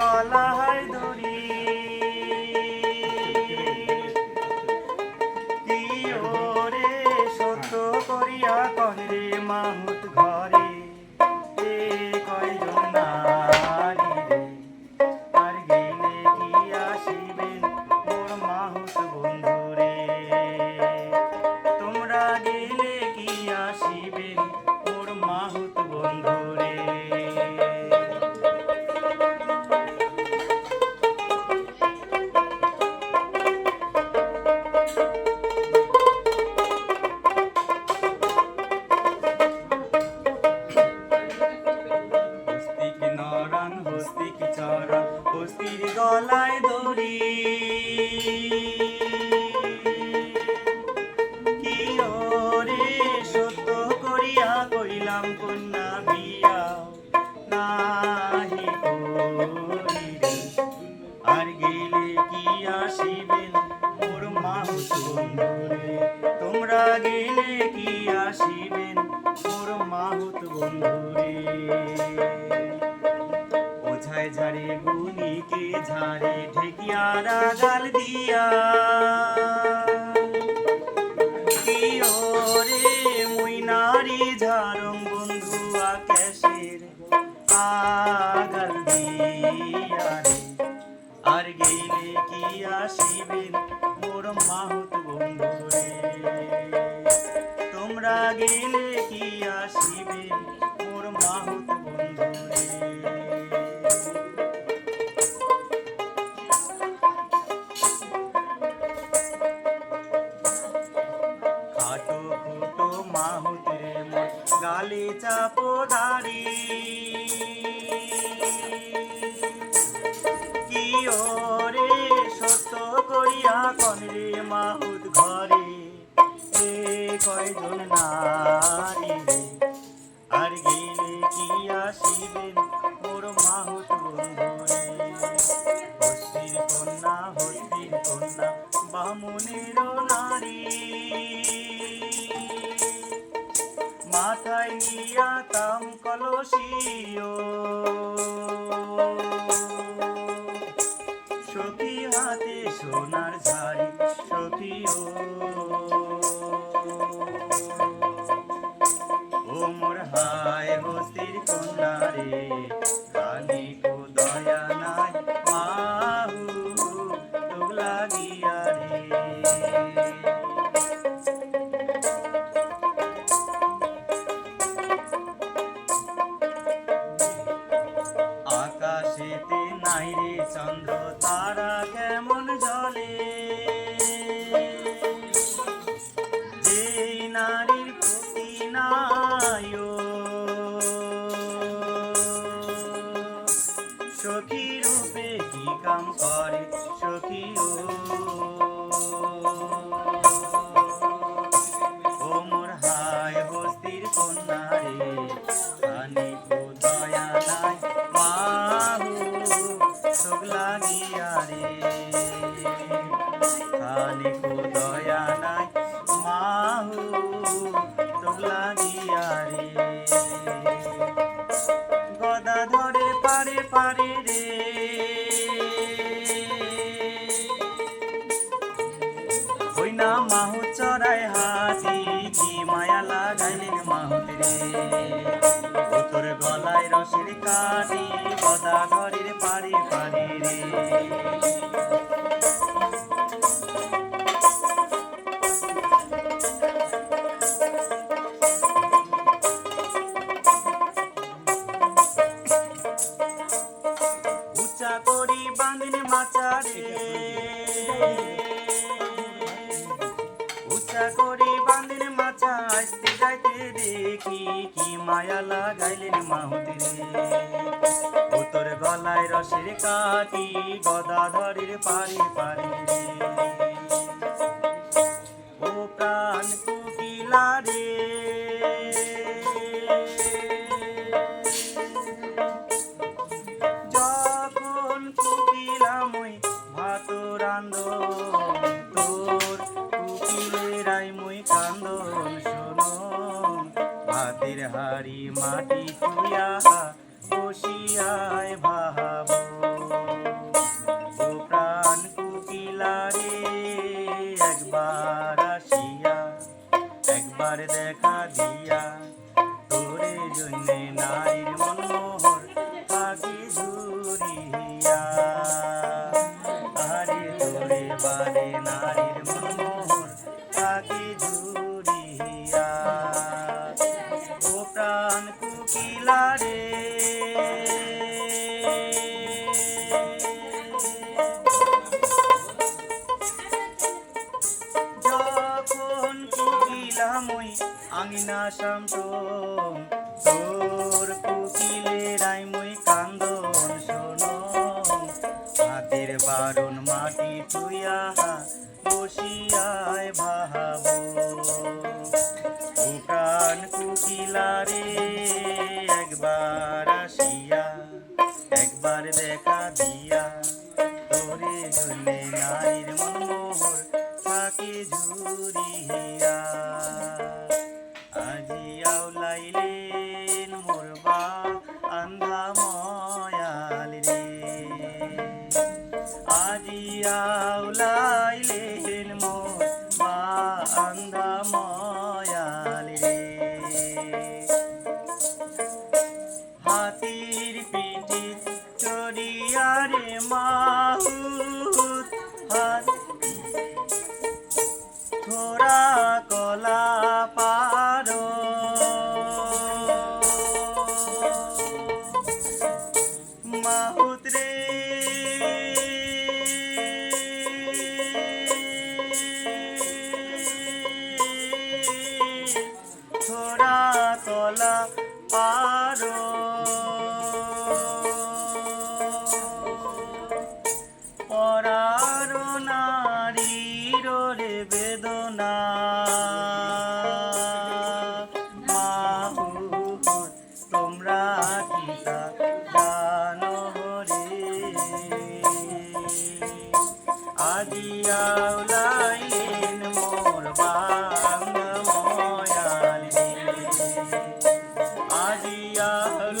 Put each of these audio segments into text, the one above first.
গলায় দু বন্ধুরে ওঝায় ঝাড়ে গুনিকে ঝাড়ে ঢেকিয়ারা গাল দিয়া। ওরে সত্য করিয়া কনরে মাহুত ঘরে। এ কয়জন নারী সোনার ঝাড়ি সখীও ও মোর হায় হস্তির কন্যা রে কানে কো দয়া নাই মাহু, তোগ লাগিয়া রে। আকাশেতে নাই রে চন্দ্র তারা কেমন জলে? সোগ লাগিয়া রে। কো দয়া নাই, মাহু সোগ লাগিয়া গদা ধরে পারে পারে রে। ওই না মাহু চড়াই হাতি, কি মায়া লাগাইলেন মাহুত রে। তোর গলায় রসের কাটি, গদা ঘরের পারে গলায় রসের কাটি গদাধরের পারে পারে রে। ও প্রাণ কুকিলা রে। যখন কুকিলাম ওই ভাত রান্ধ তোর কুকিলেরাই মুই কান্দন শোনো, ভাতের হাড়ি মাটি কুয়া বসিয়ায় নাশাম সোম তোর কুকিলে রাই মুই কান্দন শোনো। হাতের বারণ মাটি তুইয়া বসিয়ায় ভাব। উঠান কুকিলারে একবার আসিয়া, একবার দেখা হাতির পিঠে চড়িয়া রে মা।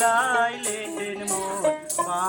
ভুলাইলেন মন মা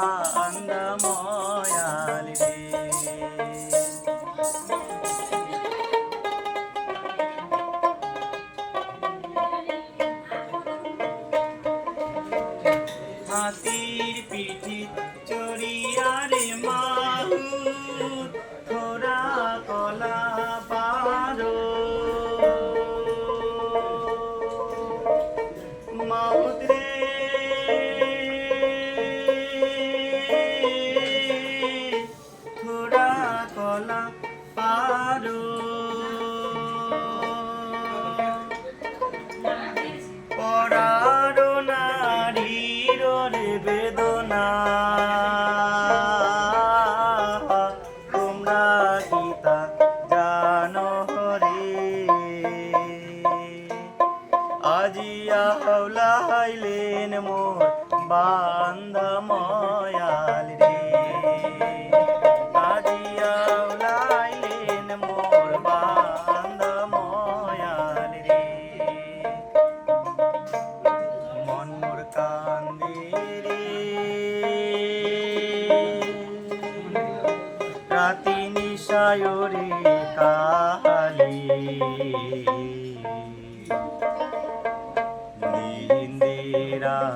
মোর বান্দা মায়া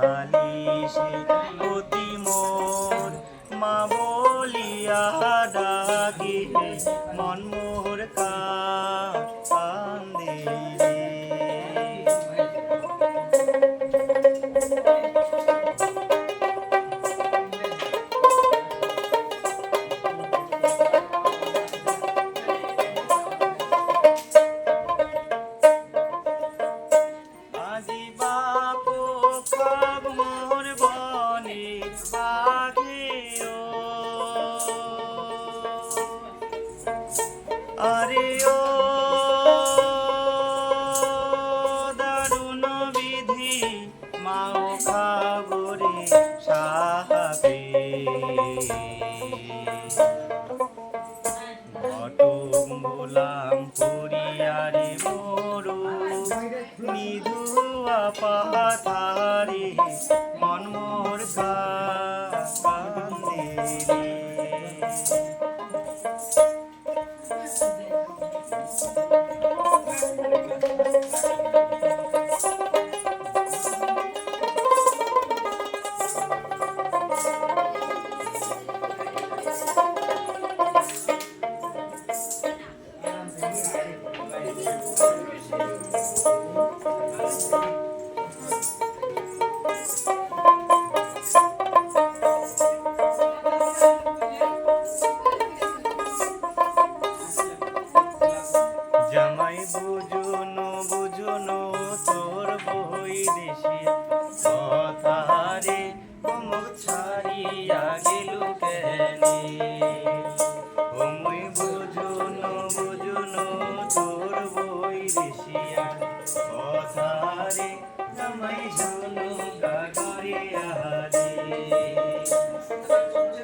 কালিশে passado, mano. everybody.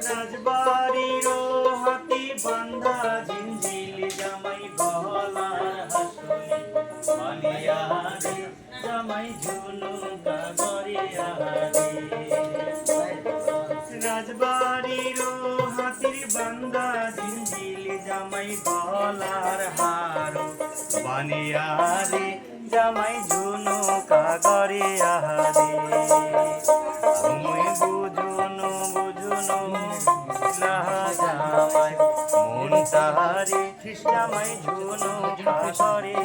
রাজবাড়ির হাতি বান্দা জিঞ্জিল জামাই বহলার হাসুনি মালিয়ারে জামাই ঝুনু রাজবাড়ির হাতির বান্দা জিঞ্জিল জামাই বানিয়ারে জামাই জুনু কাগরে আহারে। তুমি বুঝুনু বুঝুনু নাহা জামাই মন তাহারে জামাই ঝুনু কাগরে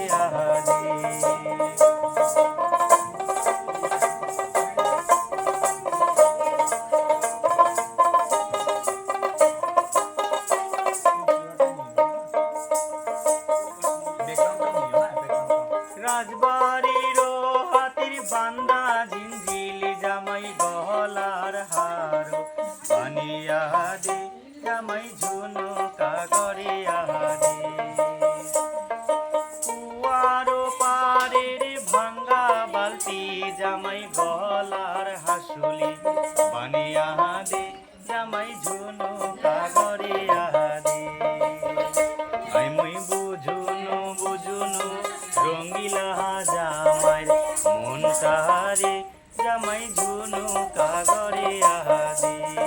বান্দা তাহারে জামাই ঝুনু কাগরে আহারে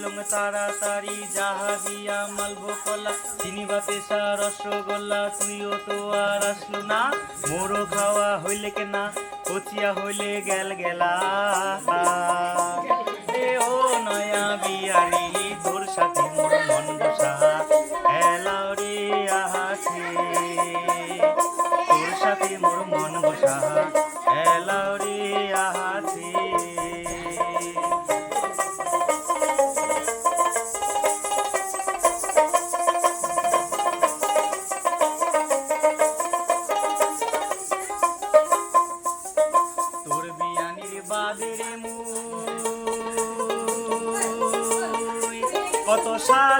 এগিলাই তাড়াতাড়ি জাহাজিয়া মালভো কলা। চিনি বা পেশা, রসগোল্লা, তুইও তো আর আসলো না। মোরো খাওয়া হইলে কেনা কচিয়া হইলে গেল গেলা।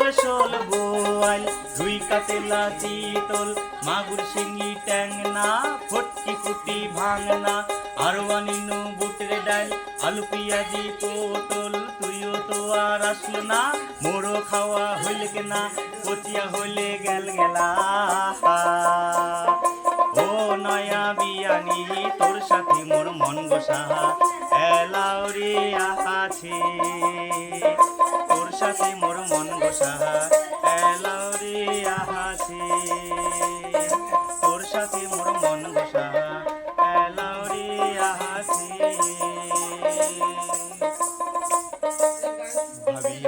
সাল শোল বোয়াল রুই কাতেলা চিতল মাগুর শিঙি ট্যাংনা, ফটকি কুটি ভাঙনা আরও আনিনু বুটের ডাল, আলু পিয়াজি পটল, তুইও তো আর আসল না। মোরো খাওয়া হইলে কেনা কচিয়া হইলে গেল গেলা। ও নয়া বিয়ানি, তোর সাথে মোর মন বসা। এলাও রে সাথে মোর মন আহা